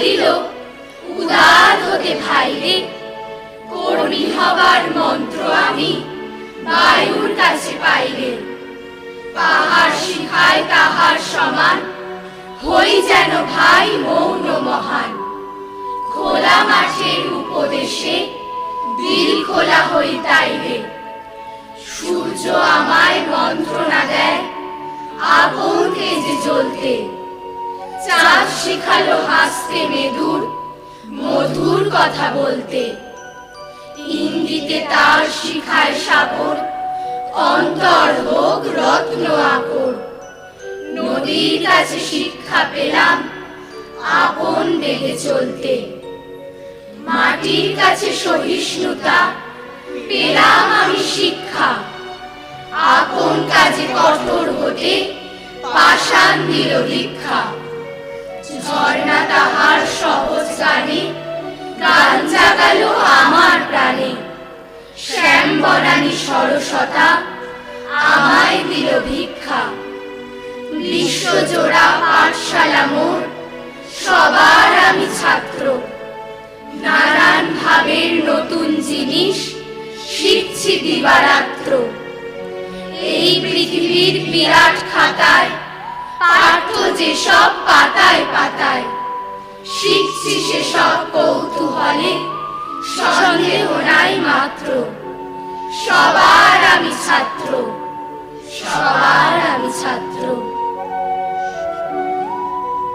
দিল। উদার হতে ভাই রে কর্মী হবার মন্ত্র আমি বায়ুর কাছে পাইলে। পাহাড় শিখায় তাহার সমান, হই যেন ভাই মৌন মহান। খোলা মাঠের উপদেশে দিল খোলা হই তাইলে। সূর্য আমায় মন্ত্রণা শিখালো হাসতে মেদুর, মধুর কথা বলতে। ইঙ্গিতে তার শিখায় সাগর, অন্তর হোক রত্ন আকর। নদীর কাছে শিক্ষা পেলাম আপন বেগে চলতে। মাটির কাছে সহিষ্ণুতা, পেলাম আমি শিক্ষা। আপন কাজে কঠোর হতে পাষাণ দিল দীক্ষা ঝর্ণা তাহার সহজ গানে গান জাগালো আমার প্রাণে। শ্যাম বনানী সরসতা আমায় দিল ভিক্ষা। বিশ্বজোড়া পাঠশালা মোর, সবার আমি ছাত্র। নানান ভাবের নতুন জিনিস শিখছি দিবারাত্র। এই পৃথিবীর বিরাট খাতায় পাঠ্য যেসব সেসব কৌতূহলে সন্দেহ নাই মাত্র। সবার আমি ছাত্র সবার আমি ছাত্র।